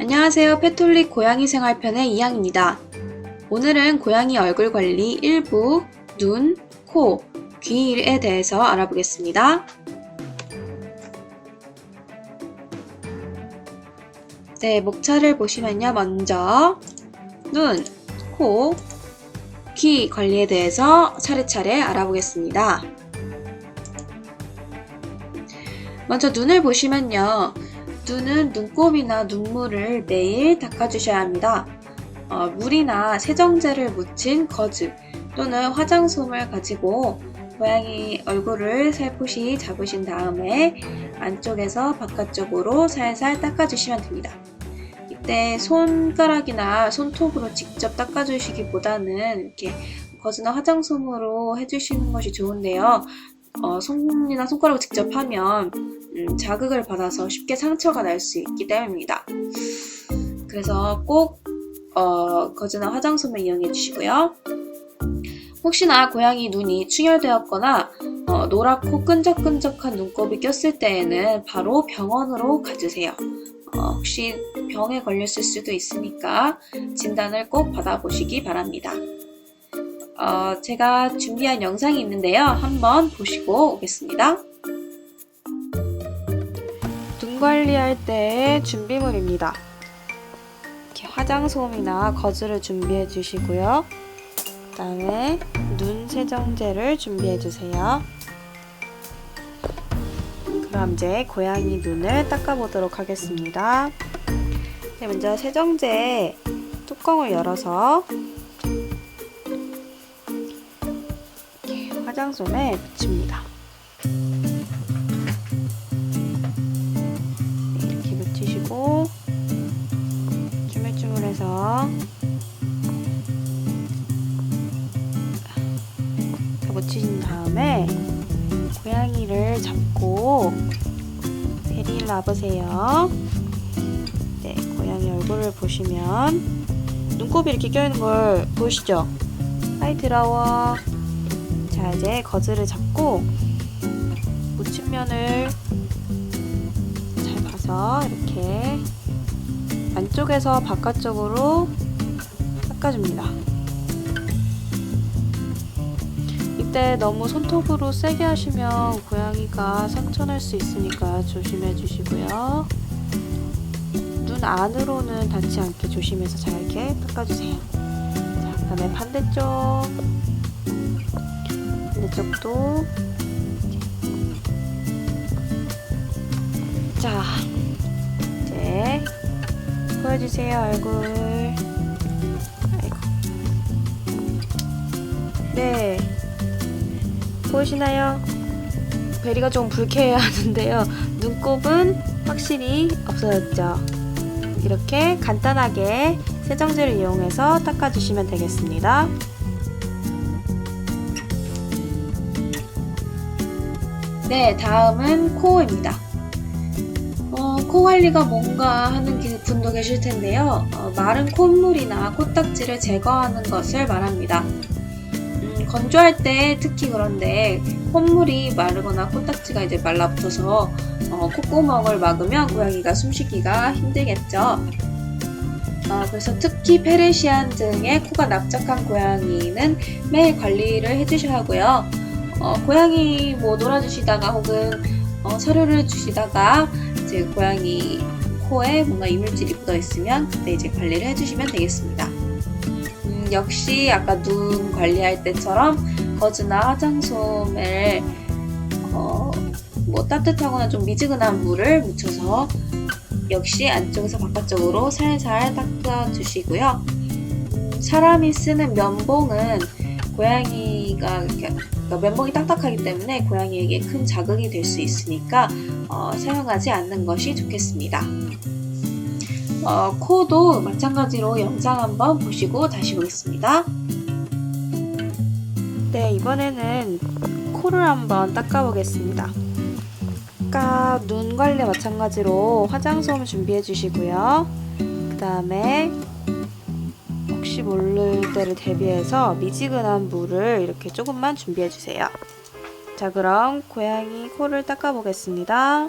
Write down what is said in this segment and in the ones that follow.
안녕하세요. 페톨릭 고양이 생활편의 이양입니다. 오늘은 고양이 얼굴 관리 일부 눈, 코, 귀에 대해서 알아보겠습니다. 네, 목차를 보시면요. 먼저 눈, 코, 귀 관리에 대해서 차례차례 알아보겠습니다. 먼저 눈을 보시면요. 눈은 눈곱이나 눈물을 매일 닦아주셔야 합니다. 어, 물이나 세정제를 묻힌 거즈 또는 화장솜을 가지고 고양이 얼굴을 살포시 잡으신 다음에 안쪽에서 바깥쪽으로 살살 닦아주시면 됩니다. 이때 손가락이나 손톱으로 직접 닦아주시기보다는 이렇게 거즈나 화장솜으로 해주시는 것이 좋은데요. 어, 손이나 손가락을 직접 하면 음, 자극을 받아서 쉽게 상처가 날 수 있기 때문입니다. 그래서 꼭 어, 거즈나 화장솜을 이용해 주시고요. 혹시나 고양이 눈이 충혈되었거나 어, 노랗고 끈적끈적한 눈곱이 꼈을 때에는 바로 병원으로 가주세요. 어, 혹시 병에 걸렸을 수도 있으니까 진단을 꼭 받아보시기 바랍니다. 어, 제가 준비한 영상이 있는데요. 한번 보시고 오겠습니다. 눈 관리할 때의 준비물입니다. 이렇게 화장솜이나 거즈를 준비해 주시고요. 그 다음에 눈 세정제를 준비해 주세요. 그럼 이제 고양이 눈을 닦아보도록 하겠습니다. 네, 먼저 세정제 뚜껑을 열어서 화장솜에 묻힙니다. 네, 이렇게 묻히시고 주물주물해서 다 묻히신 다음에 고양이를 잡고 베리를 놔보세요. 네, 고양이 얼굴을 보시면 눈곱이 이렇게 껴있는 걸 보이시죠? 아이 들어와. 자, 이제 거즈를 잡고 묻힌 면을 잘 봐서 이렇게 안쪽에서 바깥쪽으로 닦아줍니다. 이때 너무 손톱으로 세게 하시면 고양이가 상처 날 수 있으니까 조심해 주시고요. 눈 안으로는 닿지 않게 조심해서 잘 이렇게 닦아주세요. 자, 그 다음에 반대쪽 반대쪽도. 자 이제 보여주세요 얼굴. 아이고. 네. 보이시나요? 베리가 좀 불쾌해 하는데요. 눈곱은 확실히 없어졌죠. 이렇게 간단하게 세정제를 이용해서 닦아주시면 되겠습니다 네 다음은 코입니다 어, 코 관리가 뭔가 하는 분도 계실 텐데요. 어, 마른 콧물이나 코딱지를 제거하는 것을 말합니다. 음, 건조할 때 특히 그런데 콧물이 마르거나 코딱지가 이제 말라붙어서 어, 콧구멍을 막으면 고양이가 숨쉬기가 힘들겠죠. 어, 그래서 특히 페르시안 등의 코가 납작한 고양이는 매일 관리를 해주셔야 하고요. 어, 고양이 뭐 놀아주시다가 혹은 어, 사료를 주시다가 이제 고양이 코에 뭔가 이물질이 묻어 있으면 그때 이제 관리를 해주시면 되겠습니다. 음, 역시 아까 눈 관리할 때처럼 거즈나 화장솜을 어, 뭐 따뜻하거나 좀 미지근한 물을 묻혀서 역시 안쪽에서 바깥쪽으로 살살 닦아주시고요. 음, 사람이 쓰는 면봉은 고양이가 이렇게 면봉이 딱딱하기 때문에 고양이에게 큰 자극이 될 수 있으니까 어, 사용하지 않는 것이 좋겠습니다. 어, 코도 마찬가지로 영상 한번 보시고 다시 보겠습니다. 네, 이번에는 코를 한번 닦아보겠습니다. 아까 눈 관리 마찬가지로 화장솜 준비해 주시고요. 그 다음에 혹시 모를 때를 대비해서 미지근한 물을 이렇게 조금만 준비해 주세요. 자, 그럼 고양이 코를 닦아 보겠습니다.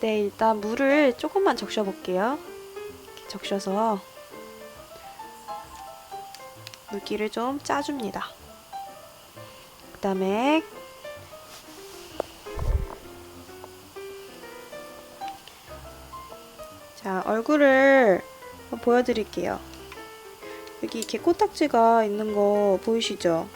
네, 일단 물을 조금만 적셔 볼게요. 적셔서 물기를 좀 짜줍니다. 그 다음에 자, 얼굴을 보여드릴게요. 여기 이렇게 코딱지가 있는 거 보이시죠?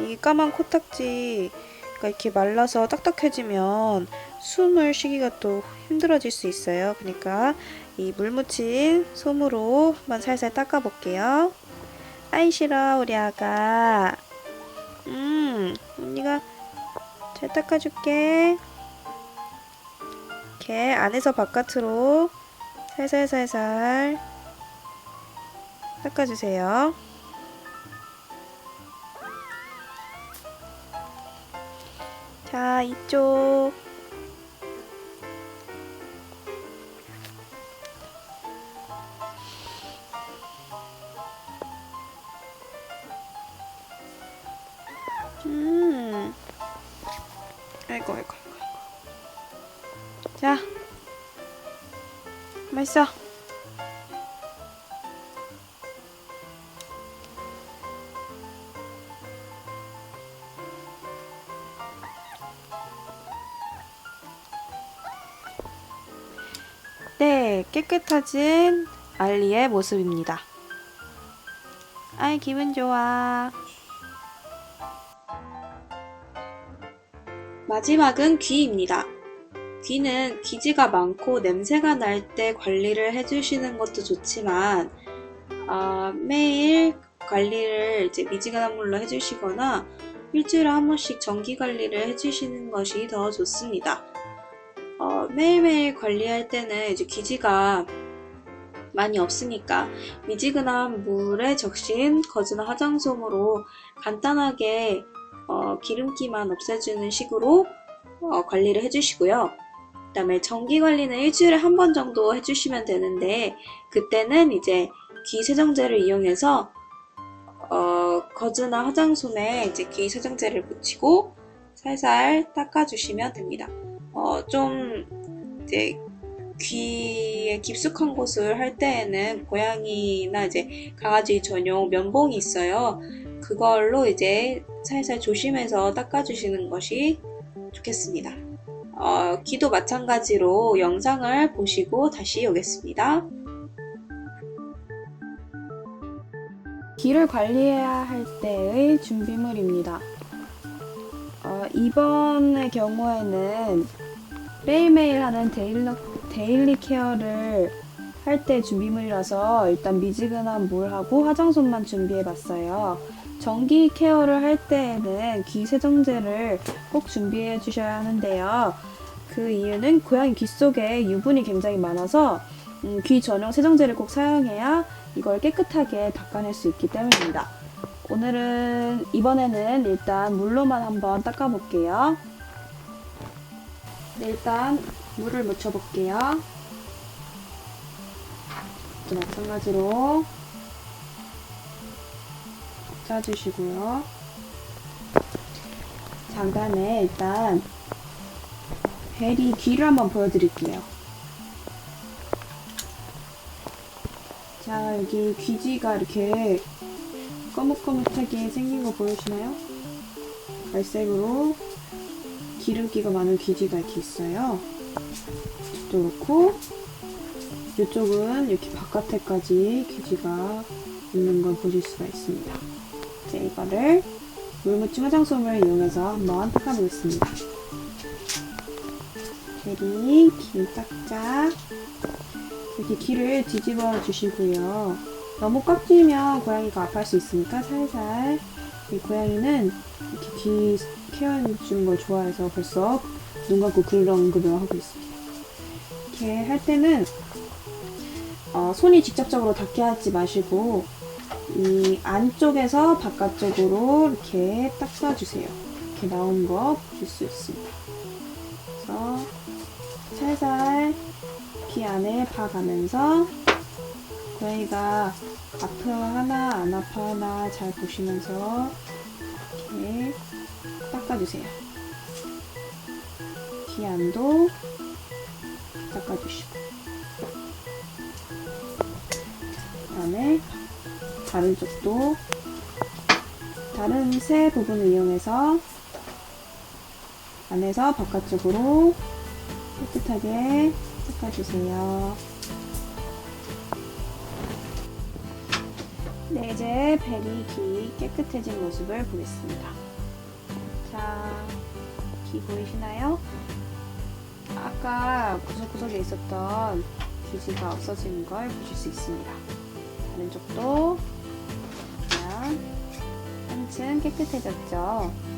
이 까만 코딱지가 이렇게 말라서 딱딱해지면 숨을 쉬기가 또 힘들어질 수 있어요. 그러니까 이 물 묻힌 솜으로 한번 살살 닦아볼게요. 아이 싫어 우리 아가. 음 언니가 잘 닦아줄게. 이렇게 안에서 바깥으로 살살살살 닦아주세요. 자, 이쪽. 음. 아이고, 아이고. 맛있어. 네, 깨끗해진 알리의 모습입니다. 아이, 기분 좋아. 마지막은 귀입니다. 귀는 기지가 많고 냄새가 날 때 관리를 해주시는 것도 좋지만, 아, 매일 관리를 이제 미지근한 물로 해주시거나 일주일에 한 번씩 정기 관리를 해주시는 것이 더 좋습니다. 어, 매일매일 관리할 때는 이제 기지가 많이 없으니까 미지근한 물에 적신 거즈나 화장솜으로 간단하게 어, 기름기만 없애주는 식으로 어, 관리를 해주시고요. 그 다음에 정기 관리는 일주일에 한 번 정도 해주시면 되는데 그때는 이제 귀 세정제를 이용해서 어, 거즈나 화장솜에 이제 귀 세정제를 묻히고 살살 닦아주시면 됩니다. 어, 좀 이제 귀에 깊숙한 곳을 할 때에는 고양이나 이제 강아지 전용 면봉이 있어요. 그걸로 이제 살살 조심해서 닦아주시는 것이 좋겠습니다. 어, 귀도 마찬가지로 영상을 보시고 다시 오겠습니다. 귀를 관리해야 할 때의 준비물입니다. 어, 이번의 경우에는 매일매일 하는 데일리, 데일리 케어를 할 때 준비물이라서 일단 미지근한 물하고 화장솜만 준비해 봤어요. 정기 케어를 할 때에는 귀 세정제를 꼭 준비해 주셔야 하는데요. 그 이유는 고양이 귀 속에 유분이 굉장히 많아서 음, 귀 전용 세정제를 꼭 사용해야 이걸 깨끗하게 닦아낼 수 있기 때문입니다. 오늘은 이번에는 일단 물로만 한번 닦아볼게요. 네, 일단 물을 묻혀볼게요. 또 마찬가지로 짜주시고요. 장단에 일단 베리 귀를 한번 보여드릴게요. 자, 여기 귀지가 이렇게 거뭇거뭇하게 생긴 거 보이시나요? 갈색으로 기름기가 많은 귀지가 이렇게 있어요. 이쪽도 그렇고 이쪽은 이렇게 바깥에까지 귀지가 있는 걸 보실 수가 있습니다. 이제 이거를 물 묻힌 화장솜을 이용해서 한번 닦아보겠습니다. 베리 귀 닦자. 이렇게 귀를 뒤집어 주시고요. 너무 꽉 쥐면 고양이가 아파할 수 있으니까 살살. 이 고양이는 이렇게 귀 케어해 주는 걸 좋아해서 벌써 눈 감고 그르렁그르렁 하고 있습니다. 이렇게 할 때는 어, 손이 직접적으로 닿게 하지 마시고 이 안쪽에서 바깥쪽으로 이렇게 닦아주세요. 이렇게 나온 거 보실 수 있습니다. 살살 귀 안에 봐가면서 고양이가 아파하나 안 아파하나 잘 보시면서 이렇게 닦아주세요. 귀 안도 닦아주시고 그 다음에 다른 쪽도 다른 세 부분을 이용해서 안에서 바깥쪽으로 깨끗하게 닦아주세요. 네, 이제 벨이 귀 깨끗해진 모습을 보겠습니다. 자, 귀 보이시나요? 아까 구석구석에 있었던 기지가 없어지는 걸 보실 수 있습니다. 다른 쪽도 한층 깨끗해졌죠.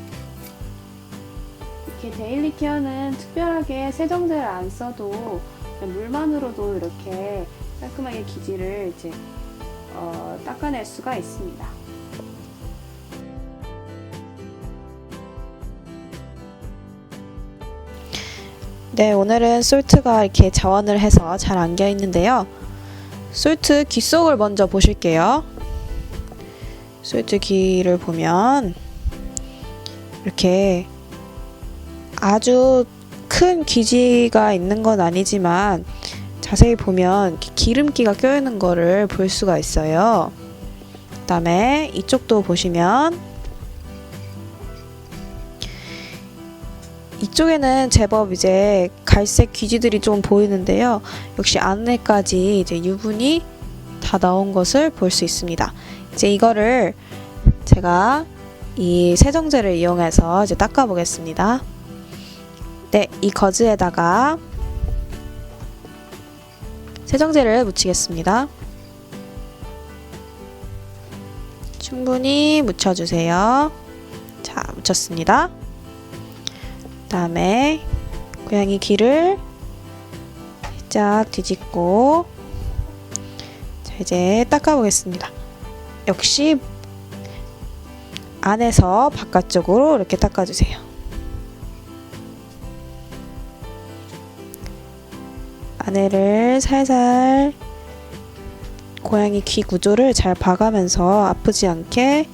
이렇게 데일리 케어는 특별하게 세정제를 안 써도 물만으로도 이렇게 깔끔하게 기지를 이제 어, 닦아낼 수가 있습니다. 네, 오늘은 솔트가 이렇게 자원을 해서 잘 안겨 있는데요. 솔트 귀 속을 먼저 보실게요. 솔트 귀를 보면 이렇게 아주 큰 기지가 있는 건 아니지만 자세히 보면 기름기가 껴있는 거를 볼 수가 있어요. 그 다음에 이쪽도 보시면 이쪽에는 제법 이제 갈색 귀지들이 좀 보이는데요. 역시 안에까지 이제 유분이 다 나온 것을 볼 수 있습니다. 이제 이거를 제가 이 세정제를 이용해서 이제 닦아 보겠습니다. 네, 이 거즈에다가 세정제를 묻히겠습니다. 충분히 묻혀주세요. 자, 묻혔습니다. 다음에 고양이 귀를 살짝 뒤집고 자 이제 닦아보겠습니다. 역시 안에서 바깥쪽으로 이렇게 닦아주세요. 안에를 살살 고양이 귀 구조를 잘 봐가면서 아프지 않게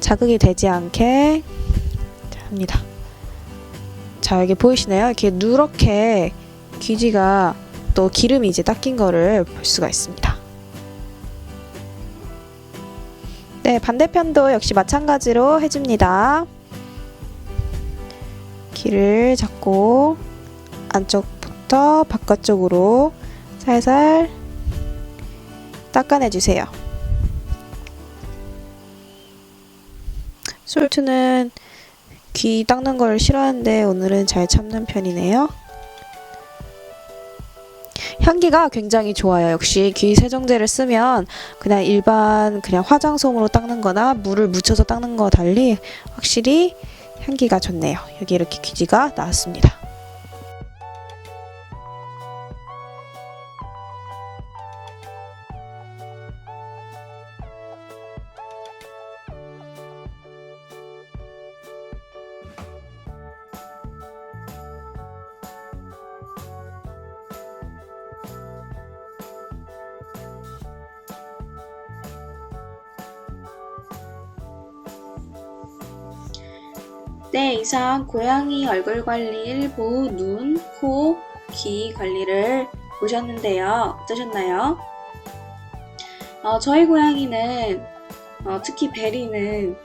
자극이 되지 않게 합니다. 자, 여기 보이시나요? 이렇게 누렇게 귀지가 또 기름이 이제 닦인 거를 볼 수가 있습니다. 네, 반대편도 역시 마찬가지로 해줍니다. 귀를 잡고 안 쪽부터 바깥쪽으로 살살 닦아내주세요. 솔트는 귀 닦는 걸 싫어하는데 오늘은 잘 참는 편이네요. 향기가 굉장히 좋아요. 역시 귀 세정제를 쓰면 그냥 일반 그냥 화장솜으로 닦는 거나 물을 묻혀서 닦는 거 달리 확실히 향기가 좋네요. 여기 이렇게 귀지가 나왔습니다. 네, 이상 고양이 얼굴 관리 일부 눈, 코, 귀 관리를 보셨는데요. 어떠셨나요? 어, 저희 고양이는 어, 특히 베리는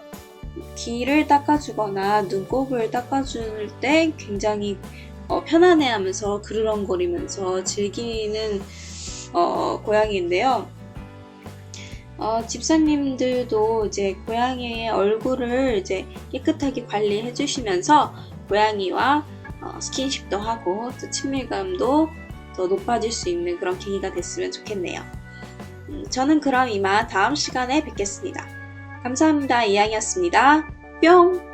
귀를 닦아주거나 눈곱을 닦아줄 때 굉장히 어, 편안해하면서 그르렁거리면서 즐기는 어, 고양이인데요. 어, 집사님들도 이제 고양이의 얼굴을 이제 깨끗하게 관리해 주시면서 고양이와 어, 스킨십도 하고 또 친밀감도 더 높아질 수 있는 그런 계기가 됐으면 좋겠네요. 음, 저는 그럼 이만 다음 시간에 뵙겠습니다. 감사합니다. 이양이었습니다. 뿅!